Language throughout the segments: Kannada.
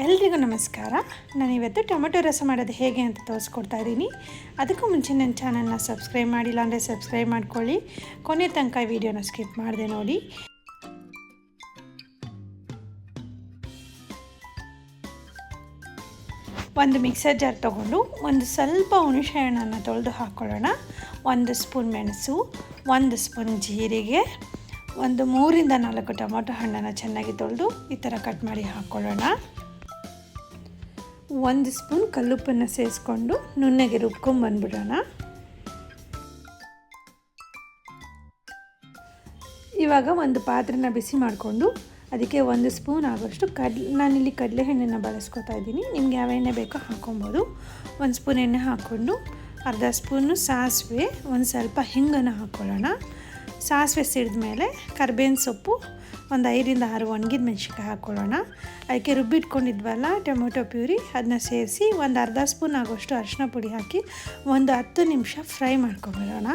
ಎಲ್ರಿಗೂ ನಮಸ್ಕಾರ. ನಾನಿವತ್ತು ಟೊಮೆಟೊ ರಸ ಮಾಡೋದು ಹೇಗೆ ಅಂತ ತೋರಿಸ್ಕೊಡ್ತಾ ಇದ್ದೀನಿ. ಅದಕ್ಕೂ ಮುಂಚೆ ನನ್ನ ಚಾನಲ್ನ ಸಬ್ಸ್ಕ್ರೈಬ್ ಮಾಡಿಲ್ಲ ಅಂದರೆ ಸಬ್ಸ್ಕ್ರೈಬ್ ಮಾಡ್ಕೊಳ್ಳಿ. ಕೊನೆ ತನಕ ವೀಡಿಯೋನ ಸ್ಕಿಪ್ ಮಾಡಿದೆ ನೋಡಿ. ಒಂದು ಮಿಕ್ಸರ್ ಜಾರ್ ತೊಗೊಂಡು ಒಂದು ಸ್ವಲ್ಪ ಹುಣಸೆ ಹಣ್ಣನ್ನು ತೊಳೆದು ಹಾಕ್ಕೊಳ್ಳೋಣ. ಒಂದು ಸ್ಪೂನ್ ಮೆಣಸು, ಒಂದು ಸ್ಪೂನ್ ಜೀರಿಗೆ, ಒಂದು ಮೂರಿಂದ ನಾಲ್ಕು ಟೊಮೊಟೊ ಹಣ್ಣನ್ನು ಚೆನ್ನಾಗಿ ತೊಳೆದು ಈ ಥರ ಕಟ್ ಮಾಡಿ ಹಾಕ್ಕೊಳ್ಳೋಣ. ಒಂದು ಸ್ಪೂನ್ ಕಲ್ಲುಪ್ಪನ್ನು ಸೇರಿಸ್ಕೊಂಡು ನುಣ್ಣಗೆ ರುಬ್ಕೊಂಬಂದ್ಬಿಡೋಣ ಇವಾಗ ಒಂದು ಪಾತ್ರೆನ ಬಿಸಿ ಮಾಡಿಕೊಂಡು ಅದಕ್ಕೆ ಒಂದು ಸ್ಪೂನ್ ಆಗೋಷ್ಟು ಕಡ್ಲೆ ನಾನಿಲ್ಲಿ ಕಡಲೆ ಎಣ್ಣೆನ ಬಳಸ್ಕೊತಾ ಇದ್ದೀನಿ. ನಿಮ್ಗೆ ಯಾವ ಎಣ್ಣೆ ಬೇಕೋ ಹಾಕ್ಕೊಬೋದು. ಒಂದು ಸ್ಪೂನ್ ಎಣ್ಣೆ ಹಾಕ್ಕೊಂಡು ಅರ್ಧ ಸ್ಪೂನು ಸಾಸಿವೆ, ಒಂದು ಸ್ವಲ್ಪ ಹಿಂಗನ್ನು ಹಾಕ್ಕೊಳ್ಳೋಣ. ಸಾಸಿವೆ ಸಿಡಿದ ಮೇಲೆ ಕರ್ಬೇವಿನ ಸೊಪ್ಪು, ಒಂದು ಐದರಿಂದ ಆರು ಒಣಗಿದ ಮೆಣಸಿನ್ಕಾಯಿ ಹಾಕ್ಕೊಳ್ಳೋಣ ಅದಕ್ಕೆ ರುಬ್ಬಿಟ್ಕೊಂಡಿದ್ವಲ್ಲ ಟೊಮೊಟೊ ಪ್ಯೂರಿ ಅದನ್ನ ಸೇರಿಸಿ ಒಂದು ಅರ್ಧ ಸ್ಪೂನ್ ಆಗೋಷ್ಟು ಅರಿಶಿನ ಪುಡಿ ಹಾಕಿ ಒಂದು ಹತ್ತು ನಿಮಿಷ ಫ್ರೈ ಮಾಡ್ಕೊಬಿಡೋಣ.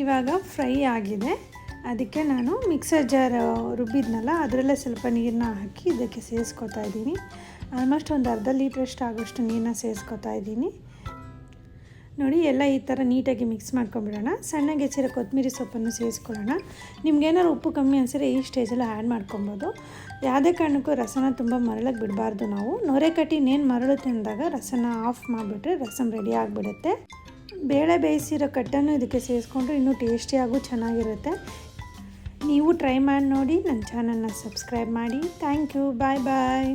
ಇವಾಗ ಫ್ರೈ ಆಗಿದೆ. ಅದಕ್ಕೆ ನಾನು ಮಿಕ್ಸರ್ ಜಾರ್ ರುಬ್ಬಿದ್ನಲ್ಲ, ಅದರಲ್ಲೇ ಸ್ವಲ್ಪ ನೀರನ್ನ ಹಾಕಿ ಇದಕ್ಕೆ ಸೇರಿಸ್ಕೊತಾ ಇದ್ದೀನಿ. ಆಲ್ಮೋಸ್ಟ್ ಒಂದು ಅರ್ಧ ಲೀಟ್ರಷ್ಟು ಆಗೋಷ್ಟು ನೀರನ್ನ ಸೇರಿಸ್ಕೊತಾ ಇದ್ದೀನಿ. ನೋಡಿ, ಎಲ್ಲ ಈ ಥರ ನೀಟಾಗಿ ಮಿಕ್ಸ್ ಮಾಡ್ಕೊಂಬಿಡೋಣ. ಸಣ್ಣಗೆ ಹೆಚ್ಚಿರೋ ಕೊತ್ತಂಬರಿ ಸೊಪ್ಪನ್ನು ಸೇರಿಸ್ಕೊಳ್ಳೋಣ ನಿಮ್ಗೇನಾದ್ರು ಉಪ್ಪು ಕಮ್ಮಿ ಅನಿಸಿದ್ರೆ ಈ ಸ್ಟೇಜಲ್ಲಿ ಆ್ಯಡ್ ಮಾಡ್ಕೊಬೋದು. ಯಾವುದೇ ಕಾರಣಕ್ಕೂ ರಸನ ತುಂಬ ಮರಳಕ್ಕೆ ಬಿಡಬಾರ್ದು ನಾವು. ನೊರೆ ಕಟ್ಟಿ ಇನ್ನೇನು ಮರಳುತ್ತೆ ರಸನ ಆಫ್ ಮಾಡಿಬಿಟ್ರೆ ರಸಮ್ ರೆಡಿ ಆಗಿಬಿಡುತ್ತೆ. ಬೇಳೆ ಬೇಯಿಸಿರೋ ಕಟ್ಟನ್ನು ಇದಕ್ಕೆ ಸೇರಿಸ್ಕೊಂಡ್ರೆ ಇನ್ನೂ ಟೇಸ್ಟಿಯಾಗೂ ಚೆನ್ನಾಗಿರುತ್ತೆ. ನೀವು ಟ್ರೈ ಮಾಡಿ ನೋಡಿ ನನ್ನ ಚಾನಲ್ನ ಸಬ್ಸ್ಕ್ರೈಬ್ ಮಾಡಿ. Thank you bye bye